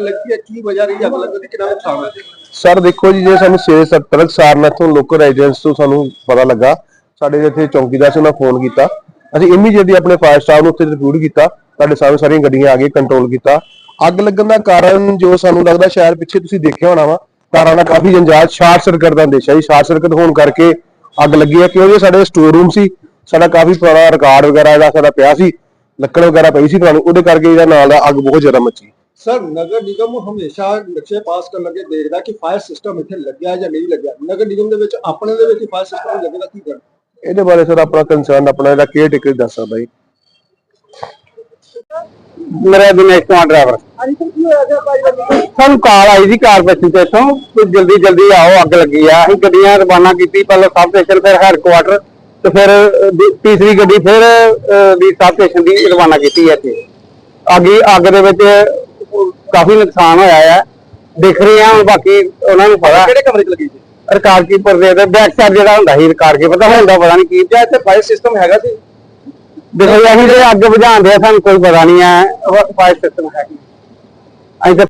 ਲੱਗੀ ਹੈ ਕੀ ਵਜ੍ਹਾ ਰਹੀ ਅੱਗ ਲੱਗਣ ਦੀ ਕਿੰਨਾ ਨੁਕਸਾਨ ਹੋਇਆ ਸਰ ਦੇਖੋ ਜੀ, ਜੇ ਸਾਨੂੰ 6-7 ਸਾਰ ਤੋਂ ਲੋਕਲ ਰੈਜ਼ੀਡੈਂਟਸ ਤੋਂ ਸਾਨੂੰ ਪਤਾ ਲੱਗਾ, ਸਾਡੇ ਇੱਥੇ ਚੌਂਕੀਦਾਰ ਸੀ, ਉਹਨਾਂ ਫੋਨ ਕੀਤਾ। ਅਸੀਂ ਇਮੀਡੀਏਟਲੀ ਆਪਣੇ ਫਾਇਰ ਸਟਾਫ ਨੂੰ ਉੱਥੇ ਰਿਪੋਰਟ ਕੀਤਾ ਸਾਡੇ ਸਾਹਮਣੇ ਸਾਰੀਆਂ ਗੱਡੀਆਂ ਆ ਕੇ ਕੰਟਰੋਲ ਕੀਤਾ। ਅੱਗ ਲੱਗਣ ਦਾ ਕਾਰਨ ਜੋ ਸਾਨੂੰ ਲੱਗਦਾ, ਸ਼ਾਇਦ ਪਿੱਛੇ ਤੁਸੀਂ ਦੇਖਿਆ ਹੋਣਾ ਵਾ, ਕਾਰਾਂ ਦਾ ਕਾਫੀ ਜੰਜਾਲ, ਸ਼ਾਰਟ ਸਰਕਟ ਦਾ ਅੰਦੇਸ਼ਾ ਜੀ, ਸ਼ਾਰਟ ਸਰਕਟ ਹੋਣ ਕਰਕੇ ਅੱਗ ਲੱਗੀ ਹੈ, ਕਿਉਂਕਿ ਸਾਡੇ ਸਟੋਰ ਰੂਮ ਸੀ, ਸਾਡਾ ਕਾਫੀ ਪੁਰਾਣਾ ਰਿਕਾਰਡ ਵਗੈਰਾ ਇਹਦਾ ਸਾਡਾ ਪਿਆ ਸੀ, ਲੱਕੜ ਵਗੈਰਾ ਪਈ ਸੀ ਪੁਰਾਣੀ ਉਹਦੇ ਕਰਕੇ ਇਹਦਾ ਨਾਲ ਦਾ ਅੱਗ ਬਹੁਤ ਜ਼ਿਆਦਾ ਮੱਚੀ। ਸਰ ਨਗਰ ਨਿਗਮ ਹਮੇਸ਼ਾ ਨਕਸ਼ੇ ਪਾਸ ਕਰਨ ਲੱਗੇ ਦੇਖਦਾ ਕਿ ਫਾਇਰ ਸਿਸਟਮ ਇੱਥੇ ਲੱਗਿਆ ਜਾਂ ਨਹੀਂ ਲੱਗਿਆ। ਨਗਰ ਨਿਗਮ ਦੇ ਵਿੱਚ ਆਪਣੇ ਦੇ ਵਿੱਚ ਫਾਇਰ ਸਿਸਟਮ ਲੱਗੇਗਾ ਕੀ ਕਰਨਾ? ਇਹਦੇ ਬਾਰੇ ਸਰ ਆਪਣਾ ਕੰਸਰਨ ਆਪਣਾ ਇਹਦਾ ਕੇਅਰ ਟੇਕਰ ਦੱਸ ਸਕਦਾ ਜੀ? ਮੇਰਾ ਦਿਨੇਸ਼ ਕੁਮਾਰ ਡਰਾਈਵਰ ਹਾਂਜੀ ਸਰ ਕੀ ਹੋਇਆ ਜੀ ਭਾਈ ਸਾਨੂੰ ਕਾਲ ਆਈ ਸੀ ਕਾਰਪੋਰੇਸ਼ਨ ਤੋਂ ਇੱਥੋਂ। ਕਿ ਜਲਦੀ ਜਲਦੀ ਆਓ ਅੱਗ ਲੱਗੀ ਆ। ਅਸੀਂ ਗੱਡੀਆਂ ਰਵਾਨਾ ਕੀਤੀ ਪਹਿਲਾਂ ਸਬ ਸਟੇਸ਼ਨ ਫਿਰ ਹੈਡਕੁਆਟਰ ਤੇ ਫਿਰ ਤੀਸਰੀ ਗੱਡੀ ਫਿਰ ਦੀ ਸਬ ਸਟੇਸ਼ਨ ਦੀ ਰਵਾਨਾ ਕੀਤੀ ਹੈ ਇੱਥੇ। ਅੱਗੀ ਅੱਗ ਦੇ ਵਿੱਚ ਕਾਫੀ ਨੁਕਸਾਨ ਹੋਇਆ ਹੈ ਦਿਖ ਰਹੇ ਆ ਬਾਕੀ ਉਹਨਾਂ ਨੂੰ ਪਤਾ। ਕਿਹੜੇ ਕਮਰੇ 'ਚ ਲੱਗੀ ਸੀ? ਰਿਕਾਰਡ ਕੀਪਰ ਦੇ ਬੈਕ ਸਾਈਡ ਜਿਹੜਾ ਹੁੰਦਾ ਸੀ ਰਿਕਾਰਡ ਕੀ ਪਤਾ ਹੁੰਦਾ ਪਤਾ ਨਹੀਂ ਕੀ। ਜਾਂ ਇੱਥੇ ਫਾਇਰ ਸਿਸਟਮ ਹੈਗਾ ਸੀ? ਦੇਖੋ ਅਸੀਂ ਤੇ ਅੱਗ ਬੁਝਾਉਂਦੇ ਆ ਸਾਨੂੰ ਕੋਈ ਪਤਾ ਨਹੀਂ ਹੈ ਫਾਇਰ ਸਿਸਟਮ ਹੈ ਅਸੀਂ ਤਾਂ